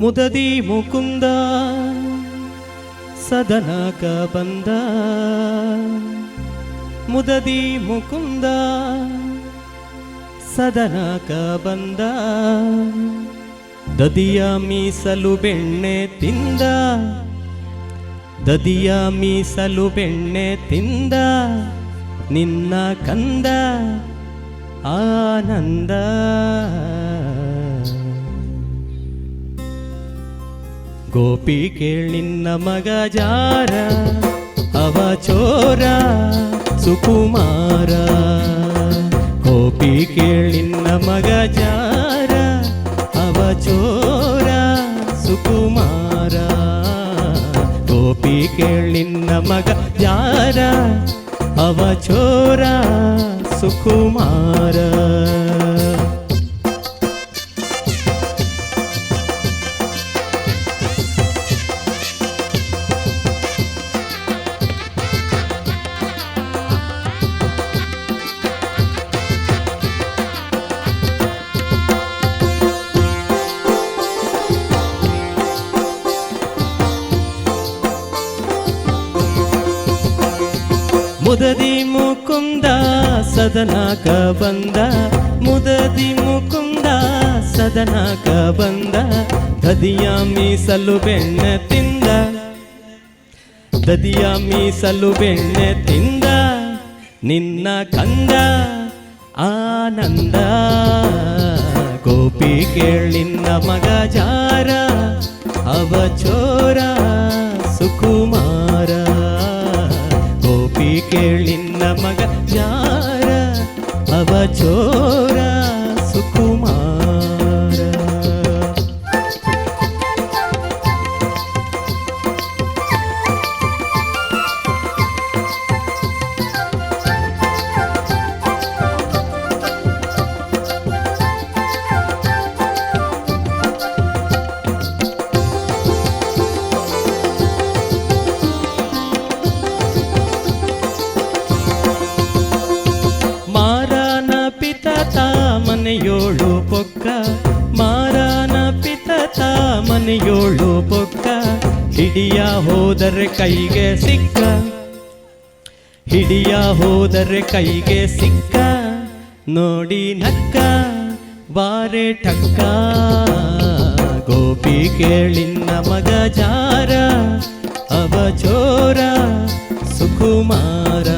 ಮುದದಿ ಮುಕುಂದ ಸದನಕ ಬಂದ. ಮುದದಿ ಮುಕುಂದ ಸದನಕ ಬಂದ. ದದಿಯ ಮೀಸಲು ಬೆಣ್ಣೆ ತಿಂದ. ದದಿಯ ಮೀಸಲು ಬೆಣ್ಣೆ ತಿಂದ. ನಿನ್ನ ಕಂದ ಆನಂದ. ಗೋಪಿ ನಿನ್ನ ಮಗ ಜಾರ, ಅವ ಚೋರ, ಸುಕುಮಾರ. ಗೋಪಿ ನಿನ್ನ ಮಗ ಜಾರ, ಅವ ಚೋರ, ಸುಕುಮಾರ. ಗೋಪಿ ನಿನ್ನ ಮಗ ಜಾರ, ಅವ ಚೋರ, ಸುಕುಮಾರ. ಮುದದಿ ಮುಕುಂದ ಸದನಕ ಬಂದ. ಮುದದಿ ಮುಕುಂದ ಸದನಕ ಬಂದ. ದದಿಯ ಮೀಸಲು ಬೆಣ್ಣೆ ತಿಂದ. ದದಿಯ ಮೀಸಲು ಬೆಣ್ಣೆ ತಿಂದ. ನಿನ್ನ ಕಂದ ಆನಂದ. ಗೋಪಿ ಕೇಳಿನ್ನ ಮಗ ಜಾರ. ಅವ ಚೋರ. ಕೇಳಿನ್ನ ಮಗ ಜಾರ ಅವ ಚೋರ ಮನೆಯೋಳು ಪೊಕ್ಕ, ಮಾರಾನ ಪಿತತ ಮನೆಯೋಳು ಪೊಕ್ಕ, ಹಿಡಿಯ ಹೋದರೆ ಕೈಗೆ ಸಿಕ್ಕ, ಹಿಡಿಯ ಹೋದರೆ ಕೈಗೆ ಸಿಕ್ಕ, ನೋಡಿ ನಕ್ಕ, ಬಾರೆ ಠಕ್ಕ. ಗೋಪಿ ಕೇಳಿನ್ನ ಮಗ ಜಾರ, ಅವ ಚೋರ ಸುಕುಮಾರ.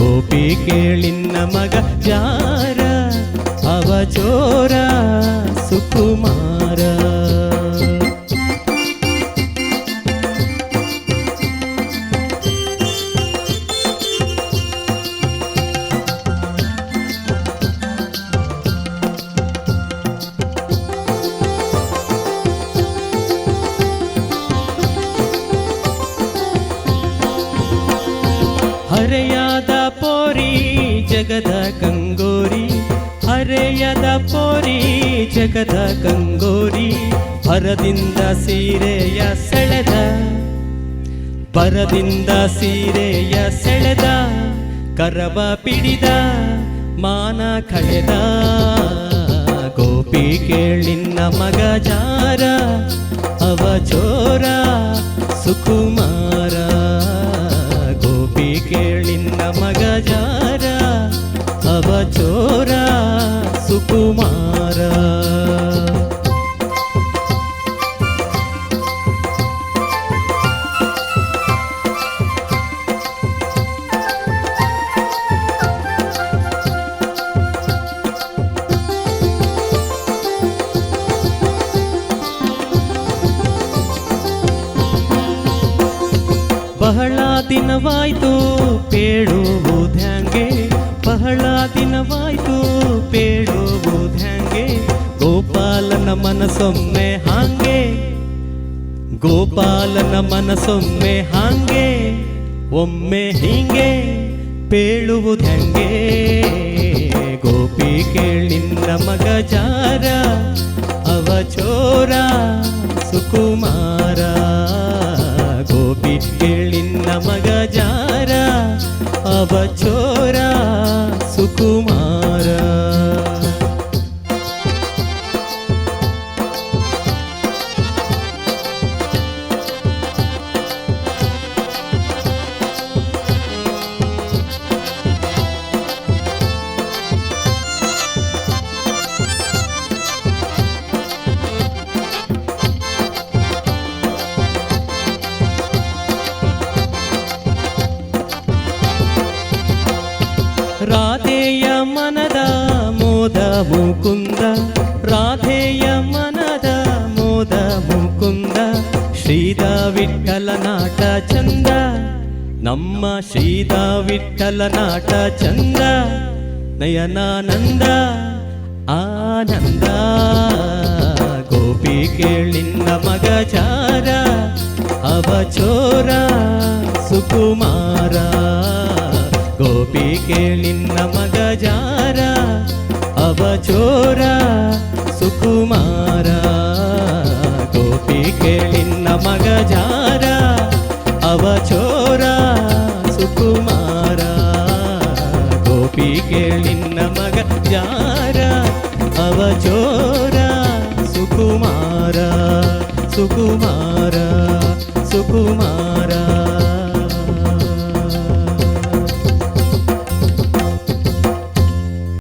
ಗೋಪಿ ಕೇಳಿನ್ನ ಮಗ ಜಾರ ಅವ ಚೋರ ಸುಕುಮಾರ ಹರೆಯಾದ ಪೋರಿ ಜಗದ ಕಂಗೋರಿ ಹರೆಯದ ಪೋರಿ, ಜಗದ ಗಂಗೋರಿ, ಭರದಿಂದ ಸೀರೆಯ ಸೆಳೆದ ಪರದಿಂದ ಸೀರೆಯ ಸೆಳೆದ ಕರವ ಪಿಡಿದ, ಮಾನ ಕಳೆದ. ಗೋಪಿ ಕೇಳಿನ್ನ ಮಗ ಜಾರ, ಅವ ಚೋರ ಸುಕುಮಾರ. ಗೋಪಿ ಕೇಳಿನ್ನ ಮಗ ಜಾರ, ಅವ ಚೋರ ಸುಕುಮಾರ ಬಹಳ ದಿನವಾಯ್ತು ಪೇಳುವುದ್ಯಾಂಗೆ ಬಹಳ ದಿನವಾಯ್ತು ಪೇಳುವುದ್ಯಾಂಗೆ ಗೋಪಾಲನ ಮನಸೊಮ್ಮೆ ಹಾಂಗೆ. ಗೋಪಾಲನ ಮನಸೊಮ್ಮೆ ಹಾಂಗೆ. ಒಮ್ಮೆ ಹೀಗೆ ಪೇಳುವುದಂಗೆ ಗೋಪಿ ಕೇಳಿನ್ನ ಮಗ ಜಾರ, ಅವ ಚೋರ, ಸುಕುಮಾರ. ರಾಧೆಯ ಮನದ ಮೋದ ಮುಕುಂದ ರಾಧೆಯ ಮನದ ಮೋದ ಮುಕುಂದ ಶ್ರೀದ ವಿಠಲ ನಾಟ ಚಂದ ನಮ್ಮ ಶ್ರೀದ ವಿಠಲ ನಾಟ ಚಂದ ನಯನಾನಂದ ಆನಂದ ಗೋಪಿ ಕೇಳಿನ್ನ ಮಗ ಚಾರ ಅವ ಚೋರ ಸುಕುಮಾರ ಗೋಪಿ ಕೇಳಿನ್ನ ಮಗ ಜಾರ, ಅವ ಚೋರ, ಸುಕುಮಾರ. ಗೋಪಿ ಕೇಳಿನ್ನ ಮಗ ಜಾರ, ಅವ ಚೋರ, ಸುಕುಮಾರ. ಗೋಪಿ ಕೇಳಿನ್ನ ಮಗ ಜಾರ, ಅವ ಚೋರ, ಸುಕುಮಾರ. ಸುಕುಮಾರ ಸುಕುಮಾರ.